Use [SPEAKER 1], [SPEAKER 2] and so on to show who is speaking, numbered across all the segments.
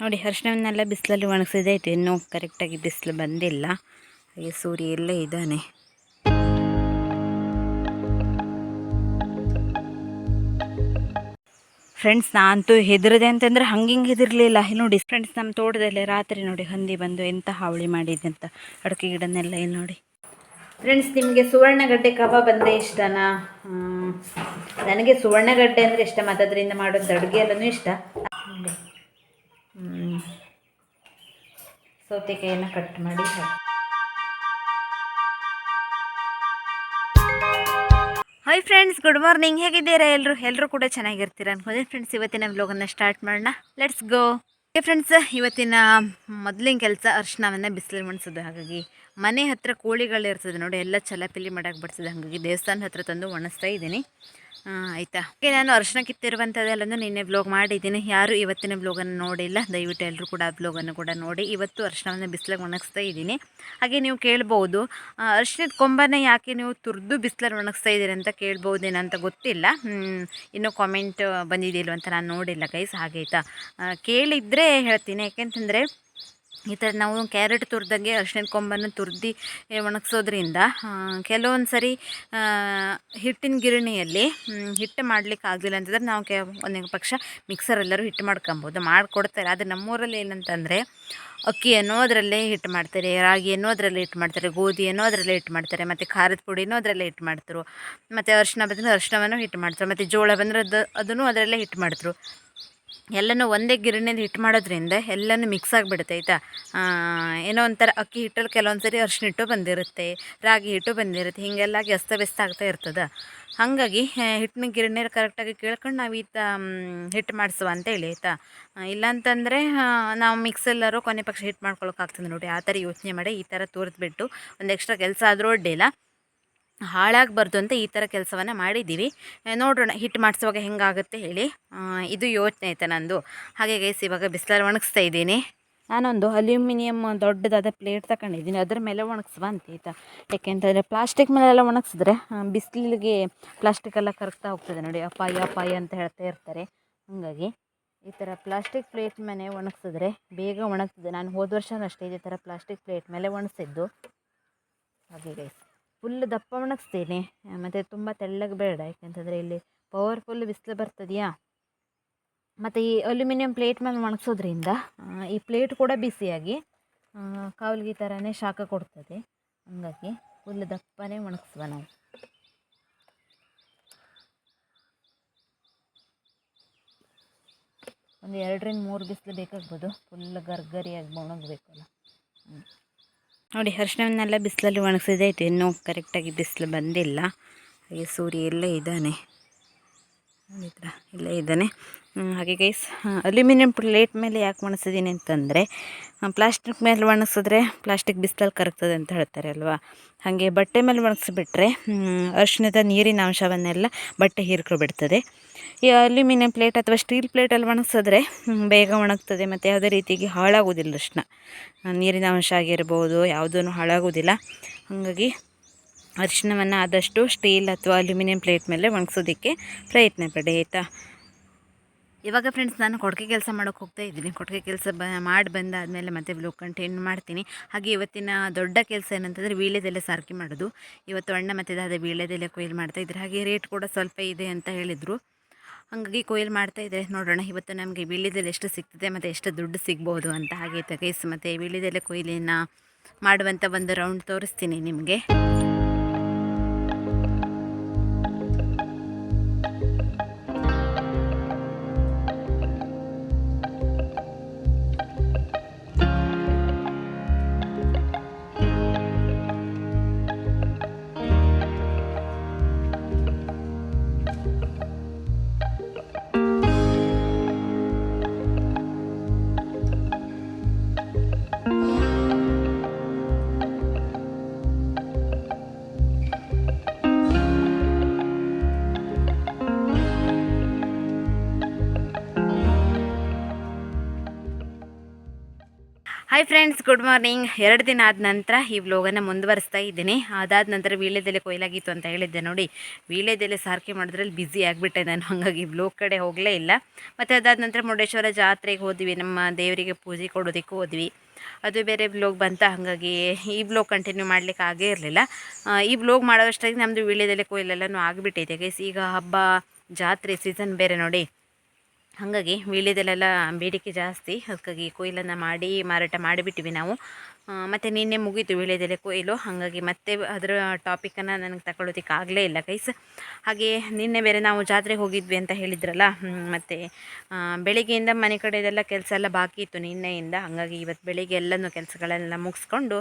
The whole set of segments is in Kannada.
[SPEAKER 1] ನೋಡಿ, ಅರಿಶಿಣವನ್ನೆಲ್ಲ ಬಿಸಿಲಲ್ಲಿ ಒಣಗಿಸಿದೆ ಆಯಿತು. ಇನ್ನೂ ಕರೆಕ್ಟಾಗಿ ಬಿಸಿಲು ಬಂದಿಲ್ಲ. ಹಾಗೆ ಸೂರ್ಯ ಎಲ್ಲ ಇದ್ದಾನೆ. ಫ್ರೆಂಡ್ಸ್ ನಾನಂತೂ ಹೆದರದೆ ಅಂತಂದರೆ ಹಂಗೆ ಹಿಂಗೆ ಹೆದಿರಲಿಲ್ಲ. ನೋಡಿ ಫ್ರೆಂಡ್ಸ್ ನಮ್ಮ ತೋಟದಲ್ಲಿ ರಾತ್ರಿ ನೋಡಿ, ಹಂದಿ ಬಂದು ಎಂಥ ಹಾವಳಿ ಮಾಡಿದೆ ಅಂತ. ಅಡಿಕೆ ಗಿಡನೆಲ್ಲ ಇಲ್ಲಿ ನೋಡಿ. ಫ್ರೆಂಡ್ಸ್ ನಿಮಗೆ ಸುವರ್ಣಗಡ್ಡೆ ಕಬಾಬ್ ಅಂದರೆ ಇಷ್ಟನಾ. ನನಗೆ ಸುವರ್ಣಗಡ್ಡೆ ಅಂದರೆ ಇಷ್ಟ. ಮತ್ತು ಅದರಿಂದ ಮಾಡೋದು ಅಡುಗೆ ಎಲ್ಲನೂ ಇಷ್ಟ. ಸೌತೆಕಾಯಿಯನ್ನು ಕಟ್ ಮಾಡಿ ಹಾಯ್ ಫ್ರೆಂಡ್ಸ್ ಗುಡ್ ಮಾರ್ನಿಂಗ್ ಹೇಗಿದ್ದೀರಾ ಎಲ್ಲರೂ ಎಲ್ಲರೂ ಕೂಡ ಚೆನ್ನಾಗಿರ್ತೀರ ಅನ್ಕೊಂಡೆ. ಫ್ರೆಂಡ್ಸ್ ಇವತ್ತಿನ ವ್ಲೋಗನ್ನು ಸ್ಟಾರ್ಟ್ ಮಾಡೋಣ. ಲೆಟ್ಸ್ ಗೋ ಓಕೆ ಫ್ರೆಂಡ್ಸ್ ಇವತ್ತಿನ ಮೊದಲಿನ ಕೆಲಸ ಅರ್ಶಿನವನ್ನು ಬಿಸಿಲು ಮಣಿಸೋದು ಹಾಗಾಗಿ ಮನೆ ಹತ್ರ ಕೋಳಿಗಳಿರ್ತದೆ ನೋಡಿ, ಎಲ್ಲ ಚಲಪಿಲಿ ಮಾಡಕ್ಕೆ ಬಿಡ್ತದೆ ಹಾಗಾಗಿ ದೇವಸ್ಥಾನ ಹತ್ರ ತಂದು ಒಣಸ್ತಾ ಇದ್ದೀನಿ. ಆಯಿತಾ. ಓಕೆ ನಾನು ಅರ್ಶನ ಕಿತ್ತಿರುವಂಥದ್ದೆಲ್ಲನೂ ನಿನ್ನೆ ಬ್ಲಾಗ್ ಮಾಡಿದ್ದೀನಿ. ಯಾರು ಇವತ್ತಿನ ಬ್ಲಾಗನ್ನು ನೋಡಿಲ್ಲ, ದಯವಿಟ್ಟು ಎಲ್ಲರೂ ಕೂಡ ಆ ಬ್ಲಾಗನ್ನು ಕೂಡ ನೋಡಿ. ಇವತ್ತು ಅರ್ಶನವನ್ನು ಬಿಸಿಲಾಗಿ ಒಣಗಿಸ್ತಾ ಇದ್ದೀನಿ. ಹಾಗೆ ನೀವು ಕೇಳ್ಬೋದು ಅರ್ಶನದ ಕೊಂಬನ ಯಾಕೆ ನೀವು ತುರಿದು ಬಿಸಿಲಲ್ಲಿ ಒಣಗಿಸ್ತಾ ಇದ್ದೀರಿ ಅಂತ ಕೇಳ್ಬೋದೇನೋ ಅಂತ ಗೊತ್ತಿಲ್ಲ. ಇನ್ನೂ ಕಾಮೆಂಟ್ ಬಂದಿದೆಯಲ್ವ ಅಂತ ನಾನು ನೋಡಿಲ್ಲ ಗೈಸ್ ಹಾಗೆ ಆಯಿತಾ ಕೇಳಿದರೆ ಹೇಳ್ತೀನಿ. ಯಾಕೆಂತಂದರೆ ಈ ಥರ ನಾವು ಕ್ಯಾರೆಟ್ ತುರಿದಂಗೆ ಅರಿಶಿಣದ ಕೊಂಬನ್ನು ತುರ್ದು ಒಣಗಿಸೋದ್ರಿಂದ ಕೆಲವೊಂದು ಸರಿ ಹಿಟ್ಟಿನ ಗಿರಣಿಯಲ್ಲಿ ಹಿಟ್ಟು ಮಾಡ್ಲಿಕ್ಕೆ ಆಗಲಿಲ್ಲ ಅಂತಂದ್ರೆ ನಾವು ಕೆ, ಒಂದೇ ಪಕ್ಷ ಮಿಕ್ಸರೆಲ್ಲರೂ ಹಿಟ್ಟು ಮಾಡ್ಕೊಬೋದು, ಮಾಡಿಕೊಡ್ತಾರೆ. ಆದರೆ ನಮ್ಮೂರಲ್ಲಿ ಏನಂತಂದರೆ ಅಕ್ಕಿಯನ್ನು ಅದರಲ್ಲೇ ಹಿಟ್ಟು ಮಾಡ್ತಾರೆ ರಾಗಿಯನ್ನು ಅದರಲ್ಲೇ ಹಿಟ್ಟು ಮಾಡ್ತಾರೆ ಗೋಧಿಯನ್ನು ಅದರಲ್ಲೇ ಹಿಟ್ಟು ಮಾಡ್ತಾರೆ, ಮತ್ತು ಖಾರದ ಪುಡಿನೂ ಅದರಲ್ಲೇ ಹಿಟ್ಟು ಮಾಡ್ತಾರೆ, ಮತ್ತು ಅರಿಶಿನ ಬಂದರೆ ಅರಿಶಿನವನ್ನು ಹಿಟ್ಟು ಮಾಡ್ತಾರೆ, ಮತ್ತು ಜೋಳ ಬಂದರೆ ಅದು, ಅದನ್ನು ಅದರಲ್ಲೇ ಹಿಟ್ಟು ಮಾಡ್ತಾರೆ. ಎಲ್ಲನೂ ಒಂದೇ ಗಿರಣಿಯಿಂದ ಹಿಟ್ಟು ಮಾಡೋದ್ರಿಂದ ಎಲ್ಲನೂ ಮಿಕ್ಸ್ ಆಗಿಬಿಡುತ್ತೆ ಆಯಿತಾ? ಏನೋ ಒಂಥರ ಅಕ್ಕಿ ಹಿಟ್ಟಲ್ಲಿ ಕೆಲವೊಂದು ಸರಿ ಅರ್ಶಿನ ಹಿಟ್ಟು ಬಂದಿರುತ್ತೆ ರಾಗಿ ಹಿಟ್ಟು ಬಂದಿರುತ್ತೆ ಹೀಗೆಲ್ಲ ಅಸ್ತವ್ಯಸ್ತ ಆಗ್ತಾ ಇರ್ತದೆ. ಹಾಗಾಗಿ ಹಿಟ್ಟಿನ ಗಿರಣಿಯಲ್ಲಿ ಕರೆಕ್ಟಾಗಿ ಕೇಳ್ಕೊಂಡು ನಾವು ಈ ತ ಮ್, ಹಿಟ್ಟು ಮಾಡಿಸುವ ಅಂತ ಹೇಳಿ ಆಯಿತಾ? ಇಲ್ಲಾಂತಂದರೆ ನಾವು ಮಿಕ್ಸಲ್ಲರೂ ಕೊನೆ ಪಕ್ಷ ಹಿಟ್ಟು ಮಾಡ್ಕೊಳಕ್ಕಾಗ್ತದೆ ನೋಡಿ ಆ ಥರ ಯೋಚನೆ ಮಾಡಿ ಈ ಥರ ತೋರಿಸ್ಬಿಟ್ಟು ಒಂದು ಎಕ್ಸ್ಟ್ರಾ ಕೆಲಸ ಆದರೂ ಅಡ್ಡಿಲ್ಲ ಹಾಳಾಗಬಾರ್ದು ಅಂತ ಈ ಥರ ಕೆಲಸವನ್ನು ಮಾಡಿದ್ದೀವಿ. ನೋಡೋಣ ಹಿಟ್ಟು ಮಾಡಿಸುವಾಗ ಹೆಂಗಾಗುತ್ತೆ ಹೇಳಿ. ಇದು ಯೋಚನೆ ಐತೆ ನಂದು. ಹಾಗೆ ಗೈಸ್ ಇವಾಗ ಬಿಸಿಲಲ್ಲಿ ಒಣಗಿಸ್ತಾ ಇದ್ದೀನಿ. ನಾನೊಂದು ಅಲ್ಯೂಮಿನಿಯಂ ದೊಡ್ಡದಾದ ಪ್ಲೇಟ್ ತಗೊಂಡಿದ್ದೀನಿ. ಅದ್ರ ಮೇಲೆ ಒಣಗಿಸುವ ಅಂತ ಆಯಿತಾ ಯಾಕೆಂತಂದರೆ ಪ್ಲಾಸ್ಟಿಕ್ ಮೇಲೆಲ್ಲ ಒಣಗಿಸಿದ್ರೆ ಬಿಸಿಲಿಗೆ ಪ್ಲಾಸ್ಟಿಕ್ ಎಲ್ಲ ಕರಗ್ತಾ ಹೋಗ್ತದೆ ನೋಡಿ. ಅಪಾಯ ಅಪಾಯ ಅಂತ ಹೇಳ್ತಾ ಇರ್ತಾರೆ. ಹಾಗಾಗಿ ಈ ಥರ ಪ್ಲಾಸ್ಟಿಕ್ ಪ್ಲೇಟ್ ಮೇಲೆ ಒಣಗಿಸಿದ್ರೆ ಬೇಗ ಒಣಗ್ತದೆ. ನಾನು ಹೋದ ವರ್ಷನೂ ಅಷ್ಟೇ ಇದೇ ಥರ ಪ್ಲಾಸ್ಟಿಕ್ ಪ್ಲೇಟ್ ಮೇಲೆ ಒಣಗಿಸಿದ್ದು. ಹಾಗೆ ಗೈಸ್ ಫುಲ್ ದಪ್ಪ ಒಣಗಿಸ್ತೀನಿ. ಮತ್ತು ತುಂಬ ತೆಳ್ಳಗೆ ಬೇಡ. ಯಾಕೆಂತಂದರೆ ಇಲ್ಲಿ ಪವರ್ಫುಲ್ ಬಿಸಿಲು ಬರ್ತದೆಯಾ? ಮತ್ತು ಈ ಅಲ್ಯೂಮಿನಿಯಂ ಪ್ಲೇಟ್ ಮೇಲೆ ಒಣಗಿಸೋದ್ರಿಂದ ಈ ಪ್ಲೇಟ್ ಕೂಡ ಬಿಸಿಯಾಗಿ ಕಾವಲಿಗೆ ಥರನೇ ಶಾಖ ಕೊಡ್ತದೆ. ಹಂಗಾಗಿ ಫುಲ್ ದಪ್ಪನೇ ಒಣಗಿಸುವ ನಾವು. ಒಂದು ಎರಡರಿಂದ ಮೂರು ಬಿಸಿಲು ಬೇಕಾಗ್ಬೋದು. ಫುಲ್ ಗರ್ಗರಿಯಾಗಿ ಒಣಗಬೇಕಲ್ಲ. ಹ್ಞೂ ನೋಡಿ, ಅರಿಶಿಣವನ್ನೆಲ್ಲ ಬಿಸಿಲಲ್ಲಿ ಒಣಗಿಸಿದೆ ಆಯಿತು. ಇನ್ನೂ ಕರೆಕ್ಟಾಗಿ ಬಿಸಿಲು ಬಂದಿಲ್ಲ. ಹಾಗೆ ಸೂರ್ಯ ಎಲ್ಲ ಇದ್ದಾನೆ. ನೋಡಿದ್ರ ಇಲ್ಲೇ ಇದ್ದಾನೆ. ಹಾಗೆ ಗೈಸ್ ಅಲ್ಯೂಮಿನಿಯಂ ಪ್ಲೇಟ್ ಮೇಲೆ ಯಾಕೆ ಒಣಗಿಸಿದ್ದೀನಿ ಅಂತಂದರೆ ಪ್ಲಾಸ್ಟಿಕ್ ಮೇಲೆ ಒಣಗಿಸಿದ್ರೆ ಪ್ಲಾಸ್ಟಿಕ್ ಬಿಸಿಲಲ್ಲಿ ಕರಗ್ತದೆ ಅಂತ ಹೇಳ್ತಾರೆ ಅಲ್ವಾ? ಹಾಗೆ ಬಟ್ಟೆ ಮೇಲೆ ಒಣಗಿಸ್ಬಿಟ್ರೆ ಅರಿಶಿಣದ ನೀರಿನ ಅಂಶವನ್ನೆಲ್ಲ ಬಟ್ಟೆ ಹೀರ್ಕೊಬಿಡ್ತದೆ. ಅಲ್ಯೂಮಿನಿಯಂ ಪ್ಲೇಟ್ ಅಥವಾ ಸ್ಟೀಲ್ ಪ್ಲೇಟಲ್ಲಿ ಒಣಗಿಸಿದ್ರೆ ಬೇಗ ಒಣಗ್ತದೆ ಮತ್ತು ಯಾವುದೇ ರೀತಿಗೆ ಹಾಳಾಗೋದಿಲ್ಲ ಅರಿಶಿನ ನೀರಿನ ಅಂಶ ಆಗಿರ್ಬೋದು ಯಾವುದೂ ಹಾಳಾಗೋದಿಲ್ಲ ಹಾಗಾಗಿ ಅರಿಶಿಣವನ್ನು ಆದಷ್ಟು ಸ್ಟೀಲ್ ಅಥವಾ ಅಲ್ಯೂಮಿನಿಯಂ ಪ್ಲೇಟ್ ಮೇಲೆ ಒಣಗಿಸೋದಕ್ಕೆ ಪ್ರಯತ್ನ ಪಡಿ ಆಯಿತಾ? ಇವಾಗ ಫ್ರೆಂಡ್ಸ್ ನಾನು ಕೊಡುಗೆ ಕೆಲಸ ಮಾಡೋಕ್ಕೆ ಹೋಗ್ತಾ ಇದ್ದೀನಿ. ಕೊಡುಗೆ ಕೆಲಸ ಬ, ಮಾಡಿ ಬಂದಾದಮೇಲೆ ಮತ್ತೆ ಬ್ಲೂ ಕಂಟಿನ್ಯೂ ಮಾಡ್ತೀನಿ. ಹಾಗೆ ಇವತ್ತಿನ ದೊಡ್ಡ ಕೆಲಸ ಏನಂತಂದರೆ, ವೀಳ್ಯದೆಲೆ ಸಾರ್ಕೆ ಮಾಡೋದು. ಇವತ್ತು ಅಣ್ಣ ಮತ್ತು ದಾದ ವೀಳ್ಯದೆಲೆ ಕೊಯ್ಲು ಮಾಡ್ತಾ ಇದ್ರು. ಹಾಗೆ ರೇಟ್ ಕೂಡ ಸ್ವಲ್ಪ ಇದೆ ಅಂತ ಹೇಳಿದರು. ಹಾಗಾಗಿ ಕೊಯ್ಲು ಮಾಡ್ತಾ ಇದ್ದಾರೆ ನೋಡೋಣ, ಇವತ್ತು ನಮಗೆ ವೀಳ್ಯದೆಲೆ ಎಷ್ಟು ಸಿಗ್ತದೆ ಮತ್ತು ಎಷ್ಟು ದುಡ್ಡು ಸಿಗ್ಬೋದು ಅಂತ ಹಾಗೆ ತಗೈಸ್ ಮತ್ತು ವೀಳ್ಯದೆಲೆ ಕೊಯ್ಲಿನ ಮಾಡುವಂಥ ಒಂದು ರೌಂಡ್ ತೋರಿಸ್ತೀನಿ ನಿಮಗೆ. ಹಾಯ್ ಫ್ರೆಂಡ್ಸ್ ಗುಡ್ ಮಾರ್ನಿಂಗ್ ಎರಡು ದಿನ ಆದ ನಂತರ ಈ ವ್ಲೋಗನ್ನು ಮುಂದುವರಿಸ್ತಾ ಇದ್ದೀನಿ. ಅದಾದ ನಂತರ ವೀಳ್ಯದೆಲೆ ಕೊಯ್ಲಾಗಿತ್ತು ಅಂತ ಹೇಳಿದ್ದೆ ನೋಡಿ. ವೀಳ್ಯದೆಲೆ ಸಾರಿಕೆ ಮಾಡಿದ್ರಲ್ಲಿ ಬ್ಯುಸಿ ಆಗಿಬಿಟ್ಟೆ ನಾನು, ಹಾಗಾಗಿ ವ್ಲೋಗ್ ಕಡೆ ಹೋಗಲೇ ಇಲ್ಲ. ಮತ್ತು ಅದಾದ ನಂತರ ಮುರುಡೇಶ್ವರ ಜಾತ್ರೆಗೆ ಹೋದ್ವಿ, ನಮ್ಮ ದೇವರಿಗೆ ಪೂಜೆ ಕೊಡೋದಕ್ಕೆ ಹೋದ್ವಿ. ಅದು ಬೇರೆ ವ್ಲೋಗ್ ಬಂತ, ಹಾಗಾಗಿ ಈ ವ್ಲೋಗ್ ಕಂಟಿನ್ಯೂ ಮಾಡಲಿಕ್ಕೆ ಆಗೇ ಇರಲಿಲ್ಲ. ಈ ವ್ಲೋಗ್ ಮಾಡೋವಷ್ಟಾಗಿ ನಮ್ಮದು ವೀಳ್ಯದೆಲೆ ಕೊಯ್ಲೆಲ್ಲನೂ ಆಗಿಬಿಟ್ಟಿದೆ ಗೈಸ್ ಈಗ ಹಬ್ಬ, ಜಾತ್ರೆ ಸೀಸನ್ ಬೇರೆ ನೋಡಿ. ಹಾಗಾಗಿ ವೀಳ್ಯದಲ್ಲೆಲ್ಲ ಬೇಡಿಕೆ ಜಾಸ್ತಿ. ಅದಕ್ಕಾಗಿ ಕೊಯ್ಲನ್ನು ಮಾಡಿ ಮಾರಾಟ ಮಾಡಿಬಿಟ್ಟಿವಿ ನಾವು. ಮತ್ತು ನಿನ್ನೆ ಮುಗೀತು ವೀಳ್ಯದೆಲೆ ಕೊಯ್ಲು. ಹಾಗಾಗಿ ಮತ್ತೆ ಅದರ ಟಾಪಿಕನ್ನು ನನಗೆ ತಗೊಳ್ಳೋದಕ್ಕೆ ಆಗಲೇ ಇಲ್ಲ ಕೈಸ್ ಹಾಗೆ ನಿನ್ನೆ ಬೇರೆ ನಾವು ಜಾತ್ರೆಗೆ ಹೋಗಿದ್ವಿ ಅಂತ ಹೇಳಿದ್ರಲ್ಲ ಮತ್ತು ಬೆಳಿಗ್ಗೆಯಿಂದ ಮನೆ ಕಡೆದೆಲ್ಲ ಕೆಲಸ ಎಲ್ಲ ಬಾಕಿ ಇತ್ತು ನಿನ್ನೆಯಿಂದ. ಹಾಗಾಗಿ ಇವತ್ತು ಬೆಳಿಗ್ಗೆ ಎಲ್ಲನೂ ಕೆಲಸಗಳೆಲ್ಲ ಮುಗಿಸ್ಕೊಂಡು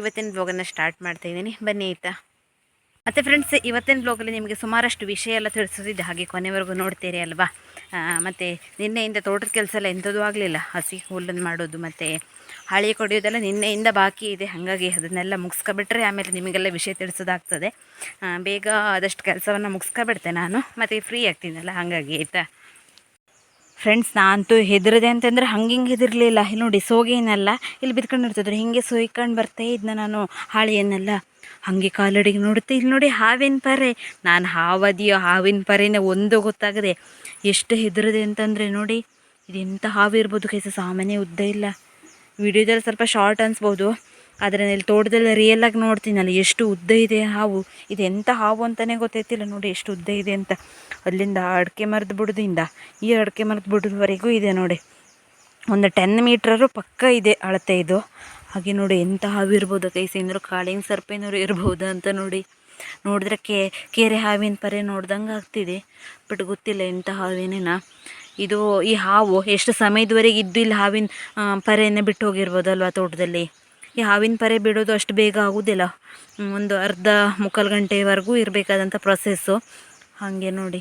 [SPEAKER 1] ಇವತ್ತಿನ ಬ್ಲಾಗನ್ನು ಸ್ಟಾರ್ಟ್ ಮಾಡ್ತಾಯಿದ್ದೀನಿ ಬನ್ನಿ ಆಯಿತಾ. ಮತ್ತು ಫ್ರೆಂಡ್ಸ್ ಇವತ್ತಿನ ಬ್ಲಾಗಲ್ಲಿ ನಿಮಗೆ ಸುಮಾರಷ್ಟು ವಿಷಯ ಎಲ್ಲ ತಿಳಿಸೋದಿದ್ದೆ ಹಾಗೆ ಕೊನೆವರೆಗೂ ನೋಡ್ತೀರಿ ಅಲ್ವಾ? ಮತ್ತು ನಿನ್ನೆಯಿಂದ ತೋಟದ ಕೆಲಸ ಎಲ್ಲ ಎಂಥದ್ದು ಆಗಲಿಲ್ಲ. ಹಸಿ ಹುಲ್ಲನ್ನು ಮಾಡೋದು, ಮತ್ತು ಹಳೆ ಕೊಡಿಯೋದೆಲ್ಲ ನಿನ್ನೆಯಿಂದ ಬಾಕಿ ಇದೆ. ಹಾಗಾಗಿ ಅದನ್ನೆಲ್ಲ ಮುಗಿಸ್ಕೊಬಿಟ್ರೆ ಆಮೇಲೆ ನಿಮಗೆಲ್ಲ ವಿಷಯ ತಿಳಿಸೋದಾಗ್ತದೆ. ಬೇಗ ಆದಷ್ಟು ಕೆಲಸವನ್ನು ಮುಗಿಸ್ಕೊಬಿಡ್ತೆ ನಾನು. ಮತ್ತು ಫ್ರೀ ಆಗ್ತೀನಲ್ಲ, ಹಾಗಾಗಿ ಆಯಿತಾ? ಫ್ರೆಂಡ್ಸ್ ನಾನಂತೂ ಹೆದರದೆ ಅಂತಂದರೆ ಹಂಗೆ ಹಿಂಗೆ ಹೆದರ್ಲಿಲ್ಲ. ಇಲ್ಲಿ ನೋಡಿ, ಸೋಗೇನಲ್ಲ. ಇಲ್ಲಿ ಬಿದ್ಕೊಂಡು ಇರ್ತಿದ್ರು ಹಿಂಗೆ ಸೋಯ್ಕೊಂಡು ಬರ್ತಾ ಇದ್ನ ನಾನು, ಹಾಳೆಯನ್ನೆಲ್ಲ. ಹಾಗೆ ಕಾಲಡಿಗೆ ನೋಡುತ್ತೆ. ಇಲ್ಲಿ ನೋಡಿ, ಹಾವಿನ ಪರೆ. ನಾನು ಹಾವದಿಯೋ ಹಾವಿನ ಪರೆನೇ ಒಂದು ಗೊತ್ತಾಗದೆ ಎಷ್ಟು ಹೆದರದೆ ಅಂತಂದರೆ ನೋಡಿ ಇದೆಂಥ ಹಾವು ಇರ್ಬೋದು. ಕೈಸ ಸಾಮಾನ್ಯ ಉದ್ದ ಇಲ್ಲ. ವಿಡಿಯೋದಲ್ಲಿ ಸ್ವಲ್ಪ ಶಾರ್ಟ್ ಅನ್ಸ್ಬೋದು. ಆದರೆ ಇಲ್ಲಿ ತೋಟದಲ್ಲಿ ರಿಯಲಾಗಿ ನೋಡ್ತೀನಲ್ಲ, ಎಷ್ಟು ಉದ್ದ ಇದೆ ಹಾವು. ಇದು ಎಂಥ ಹಾವು ಅಂತಲೇ ಗೊತ್ತೈತಿಲ್ಲ ನೋಡಿ, ಎಷ್ಟು ಉದ್ದ ಇದೆ ಅಂತ. ಅಲ್ಲಿಂದ ಅಡಿಕೆ ಮರದ ಬುಡದಿಂದ, ಈ ಅಡಿಕೆ ಮರದ ಬುಡದವರೆಗೂ ಇದೆ ನೋಡಿ. ಒಂದು ಟೆನ್ ಮೀಟ್ರರು ಪಕ್ಕ ಇದೆ ಅಳತೆ ಇದು. ಹಾಗೆ ನೋಡಿ ಎಂಥ ಹಾವು ಇರ್ಬೋದು. ಕೈಸಿಂದ್ರು ಕಾಳಿನ ಸರ್ಪೇನವರು ಇರ್ಬೋದು ಅಂತ ನೋಡಿ. ನೋಡಿದ್ರೆ ಕೆರೆ ಹಾವಿನ ಪರೆ ನೋಡ್ದಂಗೆ ಆಗ್ತಿದೆ. ಬಟ್ ಗೊತ್ತಿಲ್ಲ ಎಂಥ ಹಾವೇನೇನ ಇದು ಈ ಹಾವು ಎಷ್ಟು ಸಮಯದವರೆಗೆ ಇದ್ದು ಇಲ್ಲಿ ಹಾವಿನ ಪರೆಯನ್ನು ಬಿಟ್ಟು ಹೋಗಿರ್ಬೋದಲ್ವ ತೋಟದಲ್ಲಿ? ಹಾವಿನ ಪರೆ ಬಿಡೋದು ಅಷ್ಟು ಬೇಗ ಆಗೋದಿಲ್ಲ. ಒಂದು ಅರ್ಧ ಮುಕ್ಕಾಲು ಗಂಟೆವರೆಗೂ ಇರಬೇಕಾದಂಥ ಪ್ರೊಸೆಸ್ಸು ಹಾಗೆ ನೋಡಿ.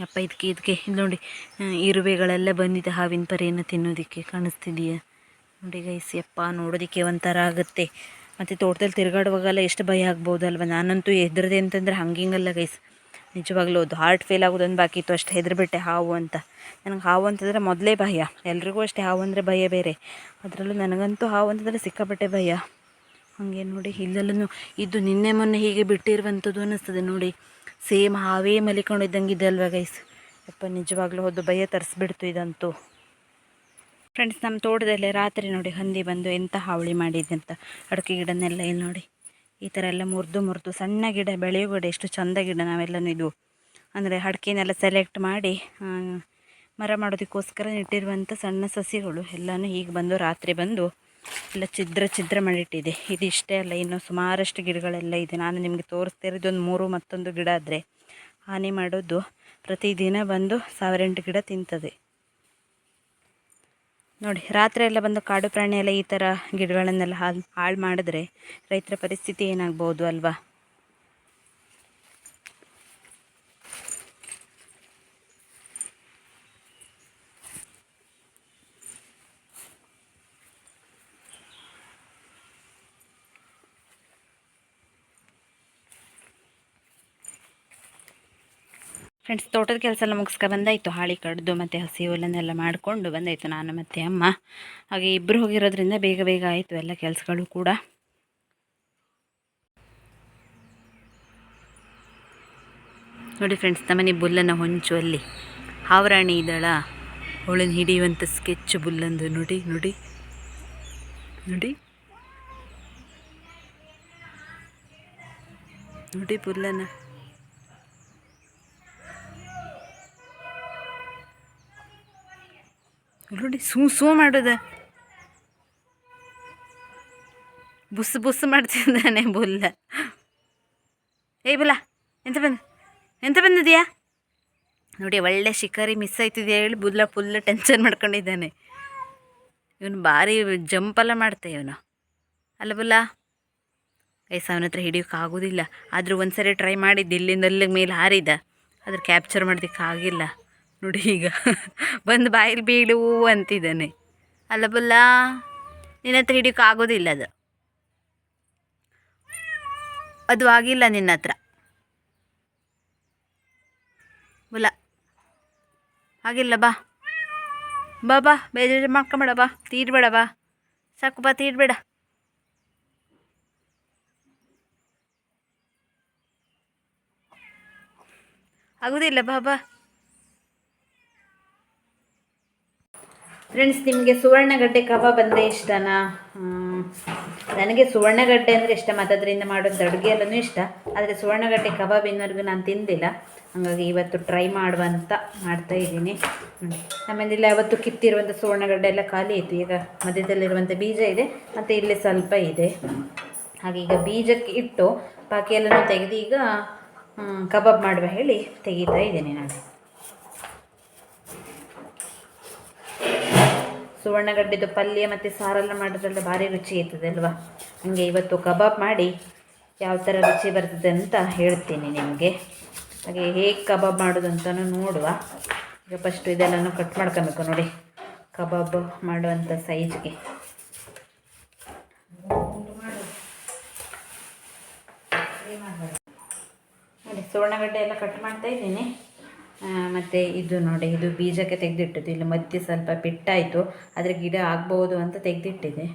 [SPEAKER 1] ಯಪ್ಪ ಇದಕ್ಕೆ ಇದಕ್ಕೆ ಇದು ನೋಡಿ ಇರುವೆಗಳೆಲ್ಲ ಬಂದಿದೆ ಹಾವಿನ ಪರೆಯನ್ನು ತಿನ್ನೋದಕ್ಕೆ. ಕಾಣಿಸ್ತಿದೆಯಾ? ನೋಡಿ ಗೈಸ್ ಅಪ್ಪ ನೋಡೋದಕ್ಕೆ ಒಂಥರ ಆಗುತ್ತೆ. ಮತ್ತು ತೋಟದಲ್ಲಿ ತಿರುಗಾಡುವಾಗೆಲ್ಲ ಎಷ್ಟು ಭಯ ಆಗ್ಬೋದಲ್ವ? ನಾನಂತೂ ಹೆದ್ರದೆ ಅಂತಂದರೆ ಹಂಗಿಂಗಲ್ಲ ಗೈಸ್ ನಿಜವಾಗ್ಲೂ ಅದು ಹಾರ್ಟ್ ಫೇಲ್ ಆಗೋದೊಂದು ಬಾಕಿ ಇತ್ತು. ಅಷ್ಟು ಹೆದರ್ಬಿಟ್ಟೆ ಹಾವು ಅಂತ. ನನಗೆ ಹಾವು ಅಂತಂದರೆ ಮೊದಲೇ ಭಯ. ಎಲ್ರಿಗೂ ಅಷ್ಟೇ ಹಾವು ಅಂದರೆ ಭಯ ಬೇರೆ. ಅದರಲ್ಲೂ ನನಗಂತೂ ಹಾವು ಅಂತಂದರೆ ಸಿಕ್ಕಾಪಟ್ಟೆ ಭಯ. ಹಾಗೆ ನೋಡಿ, ಇಲ್ಲೆಲ್ಲೂ ಇದು ನಿನ್ನೆ ಮೊನ್ನೆ ಹೀಗೆ ಬಿಟ್ಟಿರುವಂಥದ್ದು ಅನ್ನಿಸ್ತದೆ ನೋಡಿ. ಸೇಮ್ ಹಾವೇ ಮಲಿಕೊಂಡಿದ್ದಂಗೆ ಇದೆ ಅಲ್ವಾ ಗೈಸ್ ಯಪ್ಪ, ನಿಜವಾಗ್ಲೂ ಹೋದು ಭಯ ತರಿಸ್ಬಿಡ್ತು ಇದಂತೂ. ಫ್ರೆಂಡ್ಸ್ ನಮ್ಮ ತೋಟದಲ್ಲೇ ರಾತ್ರಿ ನೋಡಿ ಹಂದಿ ಬಂದು ಎಂಥ ಹಾವಳಿ ಮಾಡಿದೆ ಅಂತ. ಅಡಿಕೆ ಗಿಡನೆಲ್ಲ ಇಲ್ಲಿ ನೋಡಿ. ಈ ಥರ ಎಲ್ಲ ಮುರಿದು ಮುರಿದು ಸಣ್ಣ ಗಿಡ ಬೆಳೆಯೋ ಗಿಡ, ಎಷ್ಟು ಚಂದ ಗಿಡ ನಾವೆಲ್ಲನೂ ಇದು, ಅಂದರೆ ಹಡಕೆನೆಲ್ಲ ಸೆಲೆಕ್ಟ್ ಮಾಡಿ ಮರ ಮಾಡೋದಕ್ಕೋಸ್ಕರ ನೆಟ್ಟಿರುವಂಥ ಸಣ್ಣ ಸಸಿಗಳು ಎಲ್ಲನೂ ಹೀಗೆ ಬಂದು ರಾತ್ರಿ ಬಂದು ಎಲ್ಲ ಛಿದ್ರ ಛಿದ್ರ ಮಾಡಿಟ್ಟಿದೆ ಇದು ಇಷ್ಟೇ ಅಲ್ಲ, ಇನ್ನೂ ಸುಮಾರಷ್ಟು ಗಿಡಗಳೆಲ್ಲ ಇದೆ. ನಾನು ನಿಮಗೆ ತೋರಿಸ್ತಾ ಇರೋದೊಂದು ಮೂರು ಮತ್ತೊಂದು ಗಿಡ ಆದರೆ ಹಾನಿ ಮಾಡೋದು ಪ್ರತಿದಿನ ಬಂದು ಸಾವಿರೆಂಟು ಗಿಡ ತಿಂತದೆ. ನೋಡಿ, ರಾತ್ರಿ ಎಲ್ಲ ಬಂದು ಕಾಡು ಪ್ರಾಣಿ ಎಲ್ಲ ಈ ಥರ ಗಿಡಗಳನ್ನೆಲ್ಲ ಹಾಳು ಹಾಳು ಮಾಡಿದ್ರೆ ರೈತರ ಪರಿಸ್ಥಿತಿ ಏನಾಗ್ಬೋದು ಅಲ್ವಾ? ಫ್ರೆಂಡ್ಸ್ ತೋಟದ ಕೆಲಸ ಎಲ್ಲ ಮುಗಿಸ್ಕೊ ಬಂದಾಯಿತು. ಹಾಳಿ ಕಡ್ದು ಮತ್ತು ಹಸಿ ಹುಲ್ಲನ್ನೆಲ್ಲ ಮಾಡಿಕೊಂಡು ಬಂದಾಯಿತು ನಾನು ಮತ್ತು ಅಮ್ಮ. ಹಾಗೆ ಇಬ್ಬರು ಹೋಗಿರೋದ್ರಿಂದ ಬೇಗ ಬೇಗ ಆಯಿತು ಎಲ್ಲ ಕೆಲಸಗಳು ಕೂಡ. ನೋಡಿ ಫ್ರೆಂಡ್ಸ್ ನಮ್ಮನೆ ಬುಲ್ಲನ ಹೊಂಚು ಅಲ್ಲಿ. ಹಾವರಾಣಿ ಇದ್ದಾಳ ಅವಳನ್ನು ಹಿಡಿಯುವಂಥ ಸ್ಕೆಚ್ ಬುಲ್ಲಂದು. ನೋಡಿ ನೋಡಿ ನೋಡಿ. ನೋಡಿ ಬುಲ್ಲನ. ನೋಡಿ, ಸೂ ಸೂ ಮಾಡೋದ. ಬುಸ್ ಬುಸ್ ಮಾಡ್ತಿದ್ದಾನೆ ಬುಲ್ಲ. ಏಯ್ ಬುಲ್ಲ, ಎಂತ ಬಂದ, ಎಂತ ಬಂದಿದೆಯಾ? ನೋಡಿ, ಒಳ್ಳೆ ಶಿಕಾರಿ ಮಿಸ್ ಆಯ್ತಿದೆಯಾ ಹೇಳಿ ಬುಲ್ಲ ಫುಲ್ ಟೆನ್ಷನ್ ಮಾಡ್ಕೊಂಡಿದ್ದಾನೆ. ಇವನು ಭಾರಿ ಜಂಪೆಲ್ಲ ಮಾಡ್ತೆ ಇವನು. ಅಲ್ಲ ಬುಲ್ಲ ಐಸ್ ಅವನ ಹತ್ರ ಹಿಡಿಯೋಕ್ಕಾಗೋದಿಲ್ಲ ಆದರೂ ಒಂದು ಸರಿ ಟ್ರೈ ಮಾಡಿದ್ದು, ಇಲ್ಲಿಂದ ಅಲ್ಲಿಗೆ ಮೇಲೆ ಹಾರಿದ. ಅದ್ರ ಕ್ಯಾಪ್ಚರ್ ಮಾಡೋದಕ್ಕಾಗಿಲ್ಲ. ನೋಡಿ ಈಗ ಬಂದು ಬಾಯಲ್ಲಿ ಬೀಳು ಅಂತಿದ್ದಾನೆ. ಅಲ್ಲ ಬಲ್ಲ, ನಿನ್ನ ಹತ್ರ ಹಿಡಿಯೋಕೆ ಆಗೋದಿಲ್ಲ ಅದು. ಅದು ಆಗಿಲ್ಲ ನಿನ್ನ ಹತ್ರ. ಬುಲ್ಲ, ಆಗಿಲ್ಲ ಬಾ. ಬಾ ಬಾ, ಬೇಜಾರು ಮಾಡ್ಕೊಂಬೇಡ, ಬಾ, ತೀರ್ಬೇಡ, ಬಾ. ಸಾಕು, ಬಾ, ತೀರ್ಬೇಡ. ಆಗೋದಿಲ್ಲ, ಬಾ ಬಾಬಾ ಫ್ರೆಂಡ್ಸ್ ನಿಮಗೆ ಸುವರ್ಣಗಡ್ಡೆ ಕಬಾಬ್ ಅಂದರೆ ಇಷ್ಟನಾ. ನನಗೆ ಸುವರ್ಣಗಡ್ಡೆ ಅಂದರೆ ಇಷ್ಟ, ಮತ್ತು ಅದರಿಂದ ಮಾಡೋದು ಅಡುಗೆ ಎಲ್ಲನೂ ಇಷ್ಟ. ಆದರೆ ಸುವರ್ಣಗಡ್ಡೆ ಕಬಾಬ್ ಇನ್ನವರೆಗೂ ನಾನು ತಿಂದಿಲ್ಲ. ಹಾಗಾಗಿ ಇವತ್ತು ಟ್ರೈ ಮಾಡುವಂತ ಮಾಡ್ತಾ ಇದ್ದೀನಿ. ನಮ್ಮನೆಲ್ಲ ಅವತ್ತು ಕಿತ್ತಿರುವಂಥ ಸುವರ್ಣಗಡ್ಡೆ ಎಲ್ಲ ಖಾಲಿ ಆಯಿತು. ಈಗ ಮಧ್ಯದಲ್ಲಿರುವಂಥ ಬೀಜ ಇದೆ, ಮತ್ತು ಇಲ್ಲಿ ಸ್ವಲ್ಪ ಇದೆ. ಹಾಗೆ ಈಗ ಬೀಜಕ್ಕೆ ಇಟ್ಟು ಬಾಕಿ ಎಲ್ಲನೂ ತೆಗೆದು ಈಗ ಕಬಾಬ್ ಮಾಡುವ ಹೇಳಿ ತೆಗಿತಾ ಇದ್ದೀನಿ ನಾನು. ಸುವರ್ಣಗಡ್ಡೆದು ಪಲ್ಯ ಮತ್ತು ಸಾರೆಲ್ಲ ಮಾಡೋದ್ರಲ್ಲ ಭಾರಿ ರುಚಿ ಇರ್ತದಲ್ವ ಹಾಗೆ ಇವತ್ತು ಕಬಾಬ್ ಮಾಡಿ ಯಾವ ಥರ ರುಚಿ ಬರ್ತದೆ ಅಂತ ಹೇಳ್ತೀನಿ ನಿಮಗೆ. ಹಾಗೆ ಹೇಗೆ ಕಬಾಬ್ ಮಾಡೋದು ಅಂತಲೂ ನೋಡುವ. ಈಗ ಫಸ್ಟು ಇದೆಲ್ಲನೂ ಕಟ್ ಮಾಡ್ಕೊಬೇಕು ನೋಡಿ. ಕಬಾಬ್ ಮಾಡುವಂಥ ಸೈಜ್ಗೆ ನೋಡಿ, ಸುವರ್ಣಗಡ್ಡೆ ಎಲ್ಲ ಕಟ್ ಮಾಡ್ತಾ ಇದ್ದೀನಿ. ಮತ್ತು ಇದು ನೋಡಿ, ಇದು ಬೀಜಕ್ಕೆ ತೆಗೆದಿಟ್ಟಿದ್ದು. ಇಲ್ಲಿ ಮಧ್ಯೆ ಸ್ವಲ್ಪ ಪೆಟ್ಟಾಯಿತು ಆದರೆ ಗಿಡ ಆಗ್ಬೋದು ಅಂತ ತೆಗೆದಿಟ್ಟಿದೆ.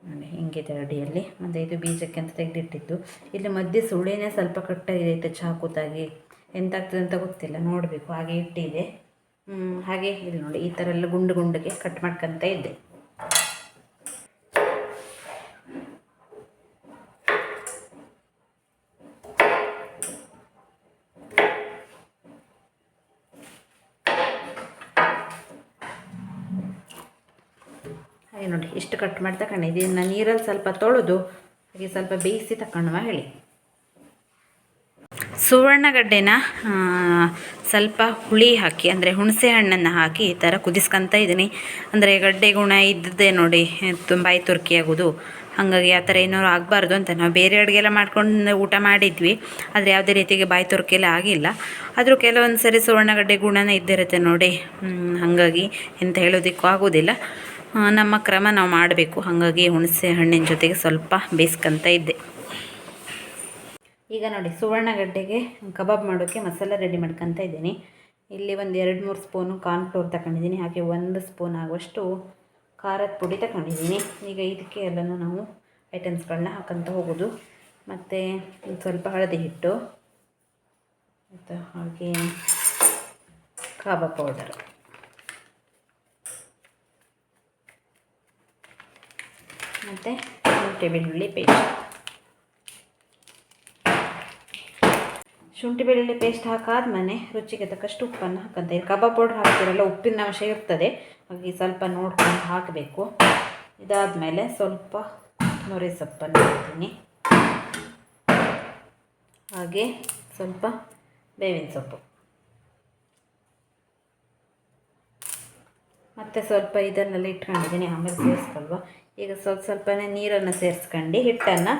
[SPEAKER 1] ನೋಡಿ ಹಿಂಗಿದೆ ಅಡಿಯಲ್ಲಿ. ಮತ್ತು ಇದು ಬೀಜಕ್ಕೆ ಅಂತ ತೆಗೆದಿಟ್ಟಿದ್ದು. ಇಲ್ಲಿ ಮಧ್ಯೆ ಸುಳಿನೇ ಸ್ವಲ್ಪ ಕಟ್ಟಾಗಿದೆ ಚಾಕುತಾಗಿ ಎಂತಾಗ್ತದೆ ಅಂತ ಗೊತ್ತಿಲ್ಲ. ನೋಡಬೇಕು. ಹಾಗೆ ಇಟ್ಟಿದೆ. ಹಾಗೆ ಇಲ್ಲಿ ನೋಡಿ, ಈ ಥರ ಎಲ್ಲ ಗುಂಡು ಗುಂಡಿಗೆ ಕಟ್ ಮಾಡ್ಕೊತ ಇದ್ದೆ ನೋಡಿ, ಇಷ್ಟು ಕಟ್ ಮಾಡಿ ತಗೊಂಡಿದ್ದೆ ಇದನ್ನು ನೀರಲ್ಲಿ ಸ್ವಲ್ಪ ತೊಳೆದು, ಹಾಗೆ ಸ್ವಲ್ಪ ಬೇಯಿಸಿ ತಕೊಂಡ್ವ ಹೇಳಿ. ಸುವರ್ಣಗಡ್ಡೆನ ಸ್ವಲ್ಪ ಹುಳಿ ಹಾಕಿ, ಅಂದರೆ ಹುಣಸೆ ಹಣ್ಣನ್ನು ಹಾಕಿ ಈ ಥರ ಕುದಿಸ್ಕೊತಾ ಇದ್ದೀನಿ. ಅಂದರೆ ಗಡ್ಡೆ ಗುಣ ಇದ್ದದ್ದೇ ನೋಡಿ, ತುಂಬ ತುರ್ಕಿ ಆಗೋದು. ಹಾಗಾಗಿ ಆ ಥರ ಏನಾದ್ರು ಆಗಬಾರ್ದು ಅಂತ ನಾವು ಬೇರೆ ಅಡುಗೆಲ್ಲ ಮಾಡ್ಕೊಂಡು ಊಟ ಮಾಡಿದ್ವಿ. ಆದರೆ ಯಾವುದೇ ರೀತಿಗೆ ಬಾಯಿ ತುರ್ಕಿ ಎಲ್ಲ ಆಗಿಲ್ಲ. ಆದರೂ ಕೆಲವೊಂದು ಸರಿ ಸುವರ್ಣಗಡ್ಡೆ ಗುಣನೇ ಇದ್ದಿರುತ್ತೆ ನೋಡಿ. ಹಾಗಾಗಿ ಎಂತ ಹೇಳೋದಕ್ಕೂ ಆಗೋದಿಲ್ಲ. ನಮ್ಮ ಕ್ರಮ ನಾವು ಮಾಡಬೇಕು. ಹಾಗಾಗಿ ಹುಣಸೆ ಹಣ್ಣಿನ ಜೊತೆಗೆ ಸ್ವಲ್ಪ ಬೇಯಿಸ್ಕೊಂತ ಇದ್ದೆ. ಈಗ ನೋಡಿ, ಸುವರ್ಣಗಡ್ಡೆಗೆ ಕಬಾಬ್ ಮಾಡೋಕ್ಕೆ ಮಸಾಲ ರೆಡಿ ಮಾಡ್ಕೊತ ಇದ್ದೀನಿ. ಇಲ್ಲಿ ಒಂದು ಎರಡು ಮೂರು ಸ್ಪೂನು ಕಾರ್ನ್ಫ್ಲೋರ್ ತಗೊಂಡಿದ್ದೀನಿ ಹಾಗೆ ಒಂದು ಸ್ಪೂನ್ ಆಗುವಷ್ಟು ಖಾರದ ಪುಡಿ ತಗೊಂಡಿದ್ದೀನಿ ಈಗ ಇದಕ್ಕೆ ಎಲ್ಲನೂ ನಾವು ಐಟಮ್ಸ್ಗಳನ್ನ ಹಾಕೊಂತ ಹೋಗೋದು. ಮತ್ತು ಸ್ವಲ್ಪ ಹಳದಿ ಹಿಟ್ಟು, ಮತ್ತು ಹಾಗೆ ಕಬಾಬ್ ಪೌಡರ್ ಮತ್ತು ಶುಂಠಿ ಬೆಳ್ಳುಳ್ಳಿ ಪೇಸ್ಟ್ ಶುಂಠಿ ಬೆಳ್ಳುಳ್ಳಿ ಪೇಸ್ಟ್ ಹಾಕಾದ್ಮೇಲೆ ರುಚಿಗೆ ತಕ್ಕಷ್ಟು ಉಪ್ಪನ್ನು ಹಾಕಂತ ಕಬಾಬ್ ಪೌಡ್ರ್ ಹಾಕ್ತಿರಲ್ಲ, ಉಪ್ಪಿನ ಅಂಶ ಇರ್ತದೆ. ಹಾಗೆ ಸ್ವಲ್ಪ ನೋಡ್ಕೊಂಡು ಹಾಕಬೇಕು. ಇದಾದಮೇಲೆ ಸ್ವಲ್ಪ ನೊರೆ ಸೊಪ್ಪನ್ನು ಹಾಕ್ತೀನಿ. ಹಾಗೆ ಸ್ವಲ್ಪ ಬೇವಿನ ಸೊಪ್ಪು. ಮತ್ತು ಸ್ವಲ್ಪ ಇದನ್ನೆಲ್ಲ ಇಟ್ಕೊಂಡಿದ್ದೀನಿ, ಆಮೇಲೆ ಸೇರಿಸ್ಕೊಳ್ವ ಈಗ ಸ್ವಲ್ಪ ಸ್ವಲ್ಪನೇ ನೀರನ್ನು ಸೇರಿಸ್ಕೊಂಡು ಹಿಟ್ಟನ್ನು,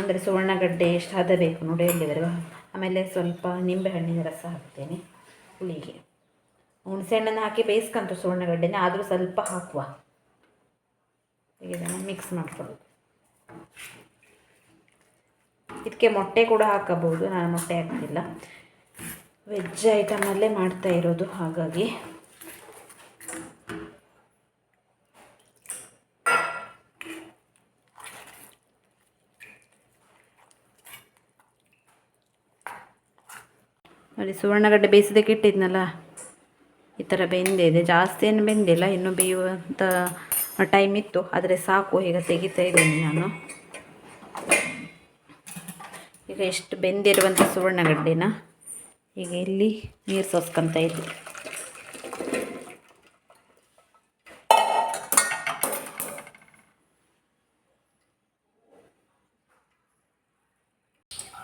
[SPEAKER 1] ಅಂದರೆ ಸುವರ್ಣಗಡ್ಡೆ ಎಷ್ಟು ಹದ ಬೇಕು ನೋಡಿ ಎಲ್ಲಿವರೆಗೂ ಆಮೇಲೆ ಸ್ವಲ್ಪ ನಿಂಬೆಹಣ್ಣಿನ ರಸ ಹಾಕ್ತೇನೆ ಹುಳಿಗೆ. ಹುಣಸೆ ಹಣ್ಣನ್ನು ಹಾಕಿ ಬೇಯಿಸ್ಕೊಂತು ಸುವರ್ಣಗಡ್ಡೆನ ಆದರೂ ಸ್ವಲ್ಪ ಹಾಕುವ. ಇದನ್ನು ಮಿಕ್ಸ್ ಮಾಡ್ಕೊಳ್ಳೋದು. ಇದಕ್ಕೆ ಮೊಟ್ಟೆ ಕೂಡ ಹಾಕಬಹುದು, ನಾನು ಮೊಟ್ಟೆ ಹಾಕ್ತಿಲ್ಲ. ವೆಜ್ ಐಟಮಲ್ಲೇ ಮಾಡ್ತಾ ಇರೋದು, ಹಾಗಾಗಿ. ನೋಡಿ ಸುವರ್ಣಗಡ್ಡೆ ಬೇಯಿಸೋದಕ್ಕೆ ಇಟ್ಟಿದ್ನಲ್ಲ? ಈ ಥರ ಬೆಂದಿದೆ ಜಾಸ್ತಿ ಏನು ಬೆಂದಿಲ್ಲ ಇನ್ನು ಬೇಯುವಂಥ ಟೈಮ್ ಇತ್ತು. ಆದರೆ ಸಾಕು, ಈಗ ತೆಗಿತಾ ಇದ್ದೀನಿ ನಾನು. ಈಗ ಎಷ್ಟು ಬೆಂದಿರುವಂಥ ಸುವರ್ಣಗಡ್ಡೆನ? ಈಗ ಇಲ್ಲಿ ನೀರು ಸೋಸ್ಕೊತಾ ಇದ್ದೆ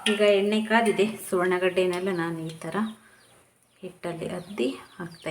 [SPEAKER 1] ಈಗ ಎಣ್ಣೆ ಕಾದಿದೆ ಸುವರ್ಣಗಡ್ಡೆನೆಲ್ಲ ನಾನು ಈ ಥರ ಹಿಟ್ಟಲ್ಲಿ ಅದ್ದಿ ಹಾಕ್ತಾ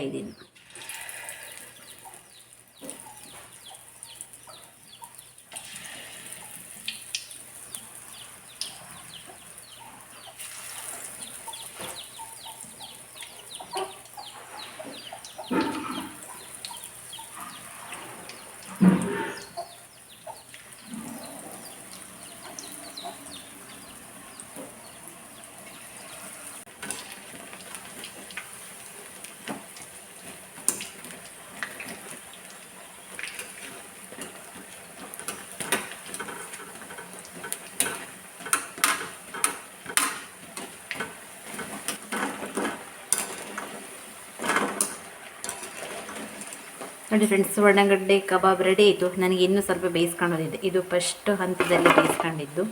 [SPEAKER 1] ನೋಡಿ ಫ್ರೆಂಡ್ಸ್ ಸುವರ್ಣಗಡ್ಡೆ ಕಬಾಬ್ ರೆಡಿ ಆಯಿತು. ನನಗೆ ಇನ್ನೂ ಸ್ವಲ್ಪ ಬೇಯಿಸ್ಕೊಳ್ಳೋದಿದೆ ಇದು ಫಸ್ಟ್ ಹಂತದಲ್ಲಿ ಬೇಯಿಸ್ಕೊಂಡಿದ್ದು.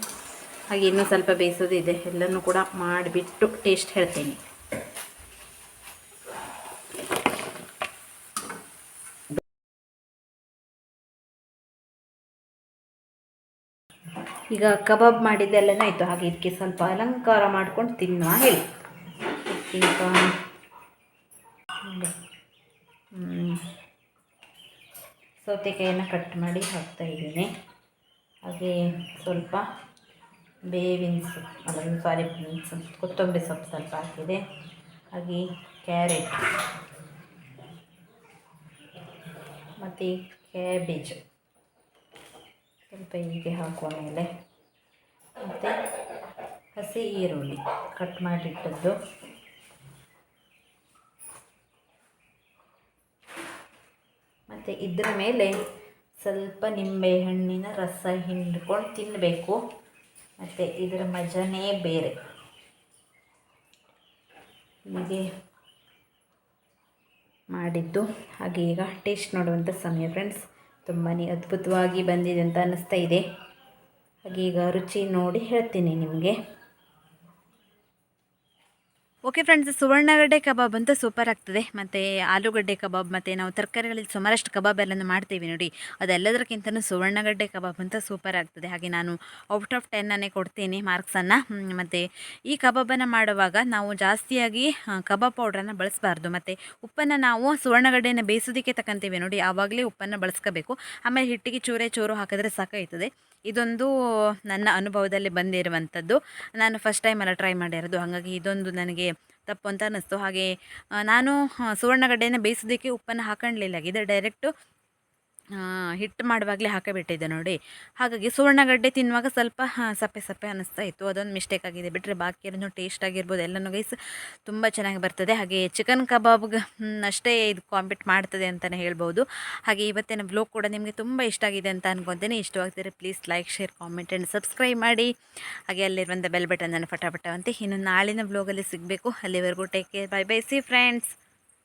[SPEAKER 1] ಹಾಗೆ ಇನ್ನೂ ಸ್ವಲ್ಪ ಬೇಯಿಸೋದಿದೆ ಎಲ್ಲನೂ ಕೂಡ ಮಾಡಿಬಿಟ್ಟು ಟೇಸ್ಟ್ ಹೇಳ್ತೀನಿ. ಈಗ ಕಬಾಬ್ ಮಾಡಿದ್ದೆಲ್ಲನೂ ಆಯಿತು. ಹಾಗೆ ಇದಕ್ಕೆ ಸ್ವಲ್ಪ ಅಲಂಕಾರ ಮಾಡ್ಕೊಂಡು ತಿನ್ನುವ ಹೇಳಿ. ಈಗ. ಸೌತೆಕಾಯಿಯನ್ನು ಕಟ್ ಮಾಡಿ ಹಾಕ್ತಾ ಇದ್ದೀನಿ. ಹಾಗೆ ಸ್ವಲ್ಪ ಬೇವಿನ ಸೊಪ್ಪು ಅದನ್ನು ಸಾರಿ ಬೀನ್ಸ್ ಕೊತ್ತಂಬರಿ ಸೊಪ್ಪು ಸ್ವಲ್ಪ ಹಾಕಿದೆ. ಹಾಗೆ ಕ್ಯಾರೆಟ್, ಮತ್ತು ಕ್ಯಾಬೇಜ್. ಸ್ವಲ್ಪ ಹೀಗೆ ಹಾಕುವ ಮೇಲೆ ಮತ್ತು ಹಸಿ ಈರುಳ್ಳಿ ಕಟ್ ಮಾಡಿಟ್ಟದ್ದು. ಮತ್ತು ಇದ್ರ ಮೇಲೆ ಸ್ವಲ್ಪ ನಿಂಬೆಹಣ್ಣಿನ ರಸ ಹಿಂಡ್ಕೊಂಡು ತಿನ್ನಬೇಕು ಮತ್ತು ಇದರ ಮಜನೇ ಬೇರೆ. ಹೀಗೆ ಮಾಡಿದ್ದು. ಹಾಗೆ ಈಗ ಟೇಸ್ಟ್ ನೋಡುವಂಥ ಸಮಯ ಫ್ರೆಂಡ್ಸ್. ತುಂಬಾ ಅದ್ಭುತವಾಗಿ ಬಂದಿದೆ ಅಂತ ಅನ್ನಿಸ್ತಾ ಇದೆ. ಹಾಗೆ ಈಗ ರುಚಿ ನೋಡಿ ಹೇಳ್ತೀನಿ ನಿಮಗೆ. ಓಕೆ ಫ್ರೆಂಡ್ಸ್ ಸುವರ್ಣಗಡ್ಡೆ ಕಬಾಬ್ ಅಂತೂ ಸೂಪರ್ ಆಗ್ತದೆ. ಮತ್ತು ಆಲೂಗಡ್ಡೆ ಕಬಾಬ್, ಮತ್ತು ನಾವು ತರಕಾರಿಗಳಲ್ಲಿ ಸುಮಾರಷ್ಟು ಕಬಾಬ್ ಎಲ್ಲನೂ ಮಾಡ್ತೀವಿ ನೋಡಿ. ಅದೆಲ್ಲದಕ್ಕಿಂತಲೂ ಸುವರ್ಣಗಡ್ಡೆ ಕಬಾಬ್ ಅಂತ ಸೂಪರ್ ಆಗ್ತದೆ. ಹಾಗೆ ನಾನು ಔಟ್ ಆಫ್ ಟೆನ್ನನ್ನೇ ಕೊಡ್ತೀನಿ ಮಾರ್ಕ್ಸನ್ನು ಮತ್ತು ಈ ಕಬಾಬನ್ನು ಮಾಡುವಾಗ ನಾವು ಜಾಸ್ತಿಯಾಗಿ ಕಬಾಬ್ ಪೌಡ್ರನ್ನು ಬಳಸಬಾರ್ದು. ಮತ್ತು ಉಪ್ಪನ್ನು ನಾವು ಸುವರ್ಣಗಡ್ಡೆಯನ್ನು ಬೇಯಿಸೋದಕ್ಕೆ ತಕ್ಕಂತೀವಿ ನೋಡಿ. ಆವಾಗಲೇ ಉಪ್ಪನ್ನು ಬಳಸ್ಕೋಬೇಕು. ಆಮೇಲೆ ಹಿಟ್ಟಿಗೆ ಚೂರೇ ಚೂರು ಹಾಕಿದ್ರೆ ಸಾಕಾಯ್ತದೆ. ಇದೊಂದು ನನ್ನ ಅನುಭವದಲ್ಲಿ ಬಂದಿರುವಂಥದ್ದು. ನಾನು ಫಸ್ಟ್ ಟೈಮ್ ಎಲ್ಲ ಟ್ರೈ ಮಾಡಿರೋದು. ಹಾಗಾಗಿ ಇದೊಂದು ನನಗೆ ತಪ್ಪು ಅಂತ ಅನ್ನಿಸ್ತು. ಹಾಗೆ ನಾನು ಸುವರ್ಣಗಡ್ಡೆಯನ್ನು ಬೇಯಿಸೋದಕ್ಕೆ ಉಪ್ಪನ್ನು ಹಾಕೊಂಡ್ಲಿಲ್ಲ ಇದು ಡೈರೆಕ್ಟು ಹಿಟ್ಟು ಮಾಡುವಾಗಲೇ ಹಾಕಿಬಿಟ್ಟಿದ್ದೆ ನೋಡಿ. ಹಾಗಾಗಿ ಸುವರ್ಣಗಡ್ಡೆ ತಿನ್ನುವಾಗ ಸ್ವಲ್ಪ ಸಪ್ಪೆ ಸಪ್ಪೆ ಅನ್ನಿಸ್ತಾ ಇತ್ತು. ಅದೊಂದು ಮಿಸ್ಟೇಕ್ ಆಗಿದೆ. ಬಿಟ್ಟರೆ ಬಾಕಿ ಎಲ್ಲನೂ ಟೇಸ್ಟ್ ಆಗಿರ್ಬೋದು. ಎಲ್ಲನೂ ಗೈಸ್ ತುಂಬ ಚೆನ್ನಾಗಿ ಬರ್ತದೆ. ಹಾಗೆ ಚಿಕನ್ ಕಬಾಬ್ಗೆ ಅಷ್ಟೇ ಇದು ಕಾಂಪಿಟ್ ಮಾಡ್ತದೆ ಅಂತಲೇ ಹೇಳ್ಬೋದು. ಹಾಗೆ ಇವತ್ತಿನ ಬ್ಲಾಗ್ ಕೂಡ ನಿಮಗೆ ತುಂಬ ಇಷ್ಟ ಆಗಿದೆ ಅಂತ ಅನ್ಕೊತೀನಿ. ಇಷ್ಟವಾಗ್ತಿದ್ರೆ please like share comment and subscribe ಮಾಡಿ. ಹಾಗೆ ಅಲ್ಲಿರುವಂಥ ಬೆಲ್ ಬಟನನ್ನು ಫಟಾಫಟ ಅಂತ. ಇನ್ನು ನಾಳಿನ ಬ್ಲೋಗಲ್ಲಿ ಸಿಗಬೇಕು. ಅಲ್ಲಿವರೆಗೂ take care bye bye see friends